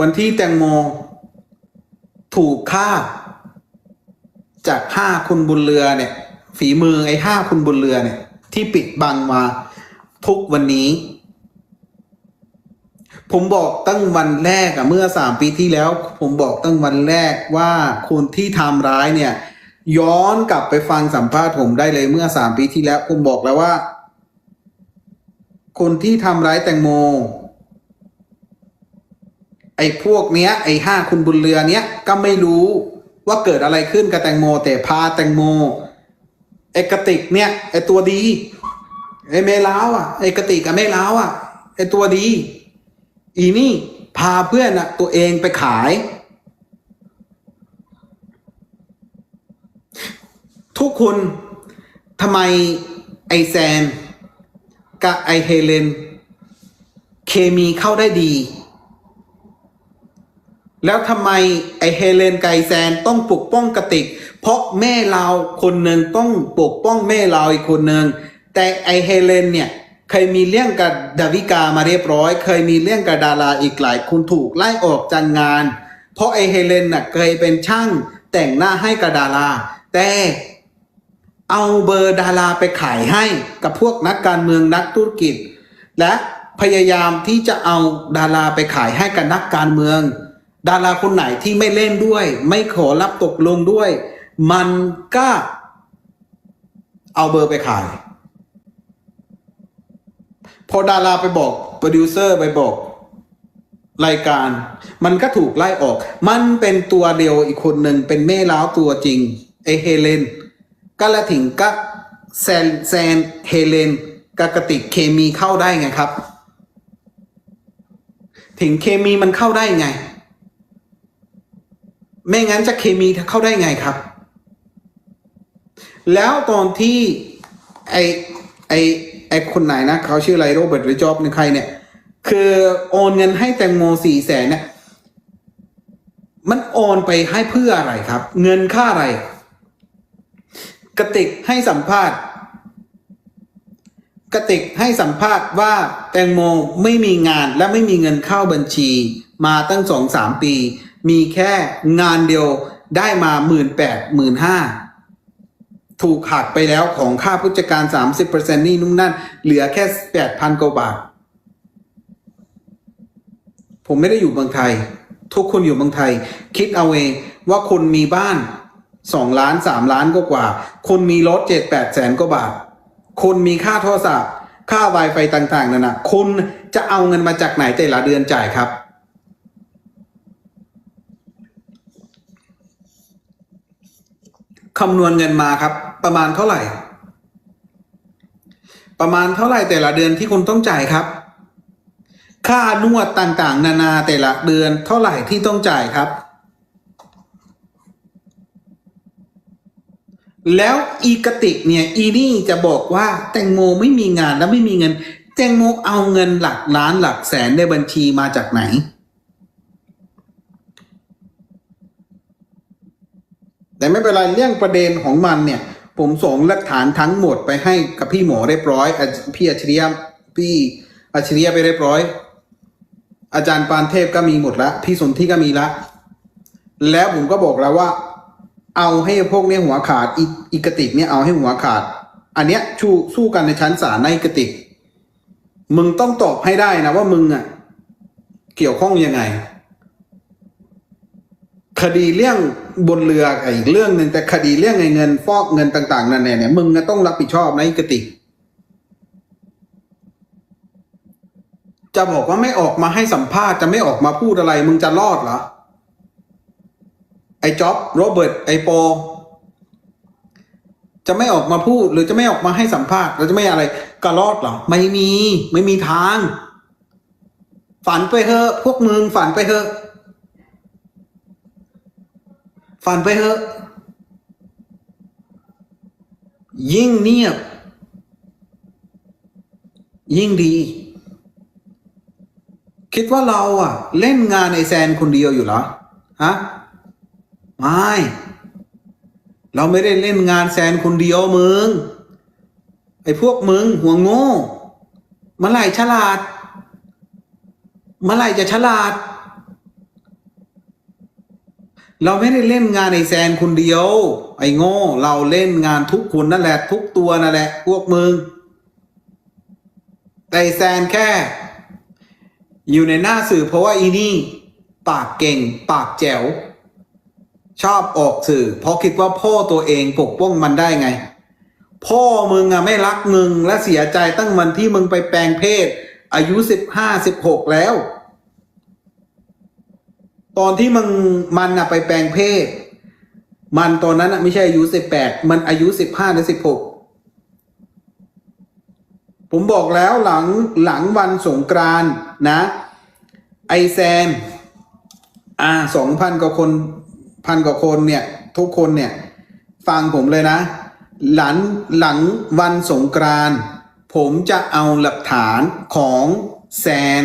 วันที่แตงโมถูกฆ่า จากห้าคุณบุญเรือเนี่ย ฝีมือไอ้ห้าคุณบุญเรือเนี่ย ที่ปิดบังมาทุกวันนี้ ผมบอกตั้งวันแรกอะเมื่อสามปีที่แล้ว ผมบอกตั้งวันแรกว่าคนที่ทำร้ายเนี่ย ย้อนกลับไปฟังสัมภาษณ์ผมได้เลยเมื่อสามปีที่แล้ว ผมบอกแล้วว่า คนที่ทำร้ายแตงโม ไอ้พวกเนี้ยไอ้ห้าคุณบุญเรือเนี้ยก็ไม่รู้ว่าเกิดอะไรขึ้นกับแตงโม แต่พาแตงโมไอ้กระติกเนี่ยไอ้ตัวดีไอ้เมล้าวอะไอ้กระติกกับเมล้าวอะไอ้ตัวดี อีนี่พาเพื่อนอะตัวเองไปขาย ทุกคนทำไมไอแซนกับไอเฮเลน เคมีเข้าได้ดี แล้วทำไมไอเฮเลนไอแซนต้องปกป้องกติก เพราะแม่เราคนหนึ่งต้องปกป้องแม่เราอีกคนหนึ่งแต่ไอเฮเลนเนี่ยเคยมีเรื่องกับดาวิกามาเรียบร้อย เคยมีเรื่องกับดาราอีกหลายคนถูกไล่ออกจากงาน เพราะไอเฮเลนน่ะเคยเป็นช่างแต่งหน้าให้กับดารา แต่เอาเบอร์ดาราไปขายให้กับพวกนักการเมืองนักธุรกิจ และพยายามที่จะเอาดาราไปขายให้กับนักการเมือง ดาราคนไหนที่ไม่เล่นด้วย ไม่ขอรับตกลงด้วย มันก็เอาเบอร์ไปขาย พอดาราไปบอกโปรดิวเซอร์ไปบอกรายการ มันก็ถูกไล่ออก มันเป็นตัวเดียวอีกคนหนึ่งเป็นแม่ล้าวตัวจริงไอเฮเลนก็ละถึงก็แซนแซนเฮเลนกับกระติกเคมีเข้าได้ไงครับ ถึงเคมีมันเข้าได้ไง ไม่งั้นจะเคมีเข้าได้ไงครับ แล้วตอนที่ไอไอไอคนไหนนะเขาชื่ออะไรโรเบิร์ตหรือจอบในใครเนี่ย คือโอนเงินให้แตงโมสี่แสนเนี่ยมันโอนไปให้เพื่ออะไรครับ เงินค่าอะไร กระติกให้สัมภาษณ์ กระติกให้สัมภาษณ์ว่าแตงโมไม่มีงานและไม่มีเงินเข้าบัญชีมาตั้งสองสามปี มีแค่งานเดียวได้มาหมื่นแปดหมื่นห้าถูกหักไปแล้วของค่าผู้จัดการ 30%นี่นุ่มนั่น เหลือแค่ 8,000 กว่าบาท ผมไม่ได้อยู่เมืองไทย ทุกคนอยู่เมืองไทย คิดเอาเองว่าคนมีบ้านสองล้านสามล้านก็กว่า คนมีรถเจ็ดแปดแสนกว่าบาท คนมีค่าโทรศัพท์ ค่า Wi-Fi ต่าง ๆ นั่นนะคุณจะเอาเงินมาจากไหนแต่ละเดือนจ่ายครับ คำนวณเงินมาครับ ประมาณเท่าไหร่ ประมาณเท่าไหร่แต่ละเดือนที่คุณต้องจ่ายครับ ค่านวดต่างๆ นานาแต่ละเดือนเท่าไหร่ที่ต้องจ่ายครับ แล้วอีกติกเนี่ยอีนี่จะบอกว่าแตงโมไม่มีงานและไม่มีเงิน แตงโมเอาเงินหลักล้านหลักแสนในบัญชีมาจากไหน แต่ไม่เป็นไรเรื่องประเด็นของมันเนี่ย ผมส่งหลักฐานทั้งหมดไปให้กับพี่หมอเรียบร้อย พี่อัจฉริยะพี่อัจฉริยะไปเรียบร้อย อาจารย์ปานเทพก็มีหมดแล้วพี่สนที่ก็มีละแล้วผมก็บอกแล้วว่า เอาให้พวกเนี้ยหัวขาดอีอีกระติกเนี่ยเอาให้หัวขาด อันเนี้ยชูสู้กันในชั้นศาลในกระติก มึงต้องตอบให้ได้นะว่ามึงอะ เกี่ยวข้องยังไง คดีเรื่องบนเรืออีกเรื่องหนึ่งแต่คดีเรื่องไงเงินฟอกเงินต่าง ๆ นั่นเนี่ยเนี่ยมึงต้องรับผิดชอบนะอีกติกจะบอกว่าไม่ออกมาให้สัมภาษณ์จะไม่ออกมาพูดอะไร มึงจะรอดเหรอ ไอ้จ็อบโรเบิร์ตไอ้โป จะไม่ออกมาพูด หรือจะไม่ออกมาให้สัมภาษณ์หรือจะไม่อะไรก็รอดเหรอ ไม่มี ไม่มีทาง ฝันไปเถอะพวกมึงฝันไปเถอะ ฝันไปเถอะ ยิ่งเงียบ ยิ่งดี คิดว่าเราอะเล่นงานไอแซนคนเดียวอยู่เหรอ ฮะ ไม่ เราไม่ได้เล่นงานแซนคนเดียวมึง ไอ้พวกมึง หัวโง่เมื่อไหร่ฉลาดเมื่อไหร่จะฉลาด เราไม่ได้เล่นงานไอแซนคนเดียว ไอโง่ เราเล่นงานทุกคนนั่นแหละ ทุกตัวนั่นแหละ พวกมึงแต่ไอแซนแค่ อยู่ในหน้าสื่อเพราะว่าอีนี่ ปากเก่ง ปากแจ๋ว ชอบออกสื่อ เพราะคิดว่าพ่อตัวเองปกป้องมันได้ไง พ่อมึงอะไม่รักมึงและเสียใจตั้งมันที่มึงไปแปลงเพศ อายุสิบห้าสิบหกแล้ว ตอนที่มึงมันอะไปแปลงเพศ มันตอนนั้นอะไม่ใช่อายุสิบแปดมันอายุสิบห้าหรือสิบหกผมบอกแล้วหลังหลังวันสงกรานนะ ไอแซม อ่าสองพันกว่าคนพันกว่าคนเนี่ย ทุกคนเนี่ย ฟังผมเลยนะ หลังหลังวันสงกรานผมจะเอาหลักฐานของแซน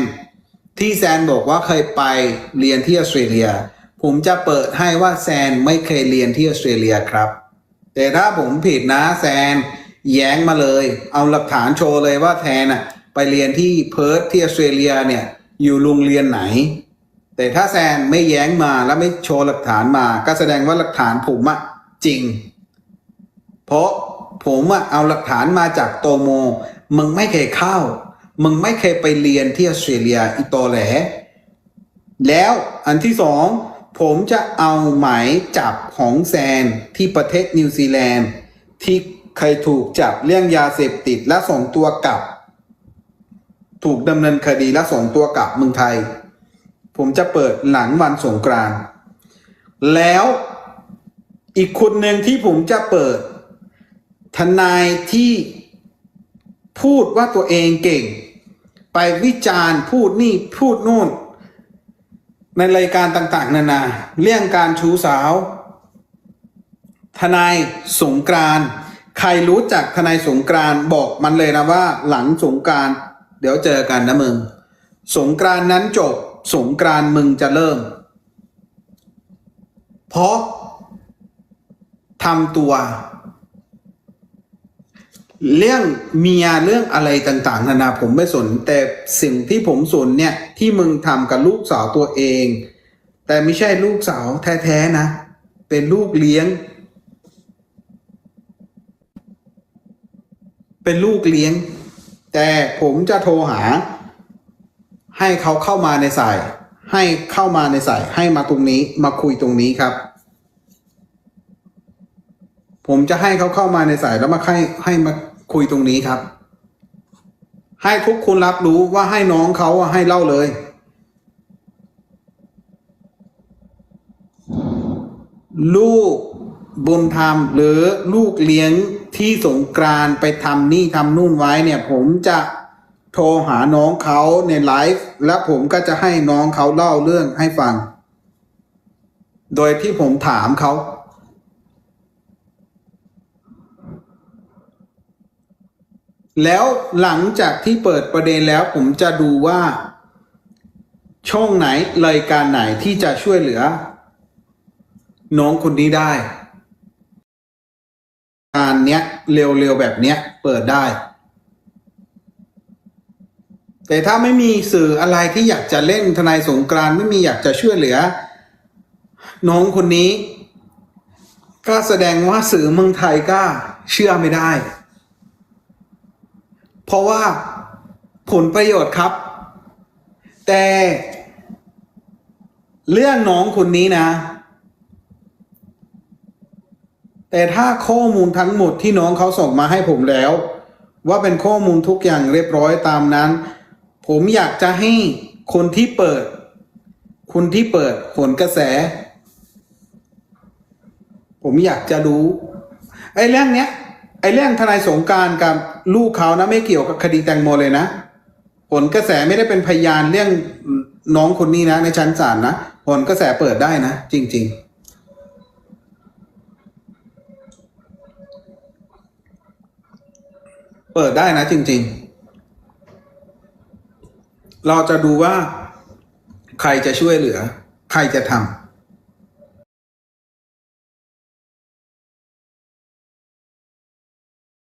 ที่แซนบอกว่าเคยไปเรียนที่ออสเตรเลีย ผมจะเปิดให้ว่าแซนไม่เคยเรียนที่ออสเตรเลียครับ แต่ถ้าผมผิดนะแซนแย้งมาเลย เอาหลักฐานโชว์เลยว่าแทนอะไปเรียนที่เพิร์ธที่ออสเตรเลียเนี่ยอยู่โรงเรียนไหน แต่ถ้าแซนไม่แย้งมาแล้วไม่โชว์หลักฐานมา ก็แสดงว่าหลักฐานผมอะจริง เพราะผมอะเอาหลักฐานมาจากโตโม มึงไม่เคยเข้า มึงไม่เคยไปเรียนที่ออสเตรเลียอีโตแหล แล้วอันที่สองผมจะเอาหมายจับของแซนที่ประเทศนิวซีแลนด์ ที่เคยถูกจับเรื่องยาเสพติดและส่งตัวกลับ ถูกดำเนินคดีและส่งตัวกลับเมืองไทย ผมจะเปิดหลังวันสงกรานต์แล้วอีกคนหนึ่งที่ผมจะเปิด ทนายที่ พูดว่าตัวเองเก่ง ไปวิจารณ์พูดนี่พูดนู่น ในรายการต่าง ๆ นานาเรื่องการชูสาว ทนายสงกรานใครรู้จักทนายสงกรานบอกมันเลยนะว่า หลังสงกรานเดี๋ยวเจอกันนะมึง สงกรานนั้นจบ สงกรานมึงจะเริ่ม เพราะทำตัว เรื่องเมียเรื่องอะไรต่างๆ นานาผมไม่สน แต่สิ่งที่ผมสนเนี่ย ที่มึงทำกับลูกสาวตัวเอง แต่ไม่ใช่ลูกสาวแท้ๆนะ เป็นลูกเลี้ยง เป็นลูกเลี้ยง แต่ผมจะโทรหา ให้เขาเข้ามาในสาย ให้เข้ามาในสาย ให้มาตรงนี้มาคุยตรงนี้ครับผมจะให้เขาเข้ามาในสายแล้วมาให้ให้มา คุยตรงนี้ครับ ให้ทุกคนรับรู้ว่าให้น้องเขาให้เล่าเลย ลูกบุญธรรมหรือลูกเลี้ยงที่สงกรานไปทำนี่ทำนู่นไว้เนี่ย ผมจะโทรหาน้องเขาในไลฟ์และผมก็จะให้น้องเขาเล่าเรื่องให้ฟัง โดยที่ผมถามเขา แล้วหลังจากที่เปิดประเด็นแล้วผมจะดูว่า ช่องไหนรายการไหนที่จะช่วยเหลือ น้องคนนี้ได้การเนี้ยเร็วๆแบบเนี้ยเปิดได้ แต่ถ้าไม่มีสื่ออะไรที่อยากจะเล่นทนายสงกรานไม่มีอยากจะช่วยเหลือ น้องคนนี้ ก็แสดงว่าสื่อเมืองไทยก็เชื่อไม่ได้ เพราะว่าผลประโยชน์ครับ แต่เรื่องน้องคนนี้นะ แต่ถ้าข้อมูลทั้งหมดที่น้องเขาส่งมาให้ผมแล้ว ว่าเป็นข้อมูลทุกอย่างเรียบร้อยตามนั้น ผมอยากจะให้คนที่เปิด คนที่เปิดผลกระแส ผมอยากจะรู้ไอ้เรื่องเนี้ย ไอ้เรื่องทนายสงการกับลูกเขานะไม่เกี่ยวกับคดีแตงโมเลยนะผลกระแสไม่ได้เป็นพยานเรื่องน้องคนนี้นะ ในชั้นศาลนะผลกระแสเปิดได้นะ จริง ๆเปิดได้นะจริง ๆ เราจะดูว่าใครจะช่วยเหลือ ใครจะทำ